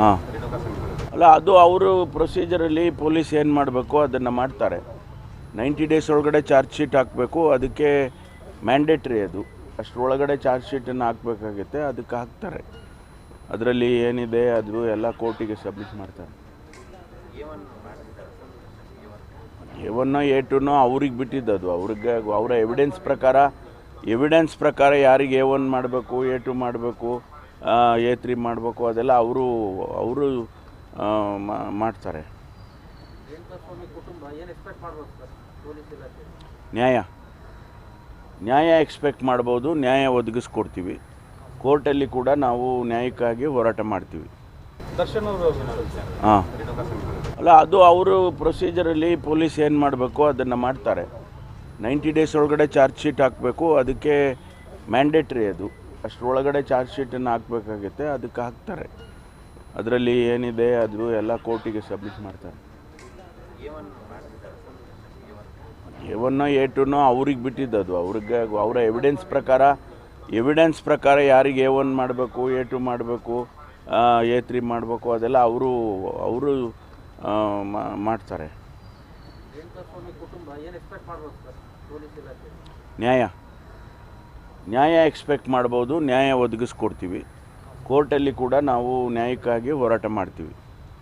ಹಾಂ. ಅಲ್ಲ ಅದು ಅವರು ಪ್ರೊಸೀಜರಲ್ಲಿ ಪೊಲೀಸ್ ಏನು ಮಾಡಬೇಕು ಅದನ್ನು ಮಾಡ್ತಾರೆ. ನೈಂಟಿ ಡೇಸ್ ಒಳಗಡೆ ಚಾರ್ಜ್ ಶೀಟ್ ಹಾಕಬೇಕು ಅದಕ್ಕೆ ಮ್ಯಾಂಡೇಟ್ರಿ ಅದು. ಅಷ್ಟರೊಳಗಡೆ ಚಾರ್ಜ್ ಶೀಟನ್ನು ಹಾಕಬೇಕಾಗುತ್ತೆ ಅದಕ್ಕೆ ಹಾಕ್ತಾರೆ. ಅದರಲ್ಲಿ ಏನಿದೆ ಅದು ಎಲ್ಲ ಕೋರ್ಟಿಗೆ ಸಬ್ಮಿಟ್ ಮಾಡ್ತಾರೆ. ಎ ಒನ್ನೋ ಎ ಟುನೋ ಅವ್ರಿಗೆ ಬಿಟ್ಟಿದ್ದು ಅದು ಅವ್ರಿಗೆ ಅವರ ಎವಿಡೆನ್ಸ್ ಪ್ರಕಾರ ಎವಿಡೆನ್ಸ್ ಪ್ರಕಾರ ಯಾರಿಗೆ ಎ ಒನ್ ಮಾಡಬೇಕು ಎ ಟು ಮಾಡಬೇಕು ಎ ತ್ರೀ ಮಾಡಬೇಕು ಅದೆಲ್ಲ ಅವರು ಅವರು ಮಾಡ್ತಾರೆ. ನ್ಯಾಯ. ನ್ಯಾಯ ಎಕ್ಸ್ಪೆಕ್ಟ್ ಮಾಡ್ಬೋದು ನ್ಯಾಯ ಒದಗಿಸ್ಕೊಡ್ತೀವಿ. ಕೋರ್ಟಲ್ಲಿ ಕೂಡ ನಾವು ನ್ಯಾಯಕ್ಕಾಗಿ ಹೋರಾಟ ಮಾಡ್ತೀವಿ. ಹಾಂ. ಅಲ್ಲ ಅದು ಅವರು ಪ್ರೊಸೀಜರಲ್ಲಿ ಪೊಲೀಸ್ ಏನು ಮಾಡಬೇಕು ಅದನ್ನು ಮಾಡ್ತಾರೆ. ನೈಂಟಿ ಡೇಸ್ ಒಳಗಡೆ ಚಾರ್ಜ್ ಶೀಟ್ ಹಾಕಬೇಕು ಅದಕ್ಕೆ ಮ್ಯಾಂಡೇಟ್ರಿ ಅದು. ಅಷ್ಟರೊಳಗಡೆ ಚಾರ್ಜ್ ಶೀಟನ್ನು ಹಾಕಬೇಕಾಗುತ್ತೆ, ಅದಕ್ಕೆ ಹಾಕ್ತಾರೆ. ಅದರಲ್ಲಿ ಏನಿದೆ, ಅದು ಎಲ್ಲ ಕೋರ್ಟಿಗೆ ಸಬ್ಮಿಟ್ ಮಾಡ್ತಾರೆ. ಎ ಒನ್ನೋ ಎ ಟುನೋ ಅವ್ರಿಗೆ ಬಿಟ್ಟಿದ್ದು ಅದು ಅವ್ರಿಗೆ ಅವರ ಎವಿಡೆನ್ಸ್ ಪ್ರಕಾರ ಎವಿಡೆನ್ಸ್ ಪ್ರಕಾರ ಯಾರಿಗೆ ಎ ಒನ್ ಮಾಡಬೇಕು ಎ ಟು ಮಾಡಬೇಕು ಎ ತ್ರೀ ಮಾಡಬೇಕು, ಅದೆಲ್ಲ ಅವರು ಅವರು ಮಾಡ್ತಾರೆ. ಸ್ವಾಮಿ ಕುಟುಂಬ ಏನು ಎಕ್ಸ್ಪೆಕ್ಟ್ ಮಾಡ್ಬೋದು ಸರ್ ಪೊಲೀಸ್ ಇಲಾಖೆ ನ್ಯಾಯ ನ್ಯಾಯ ಎಕ್ಸ್ಪೆಕ್ಟ್ ಮಾಡ್ಬೋದು ನ್ಯಾಯ ಒದಗಿಸ್ಕೊಡ್ತೀವಿ. ಕೋರ್ಟಲ್ಲಿ ಕೂಡ ನಾವು ನ್ಯಾಯಕ್ಕಾಗಿ ಹೋರಾಟ ಮಾಡ್ತೀವಿ.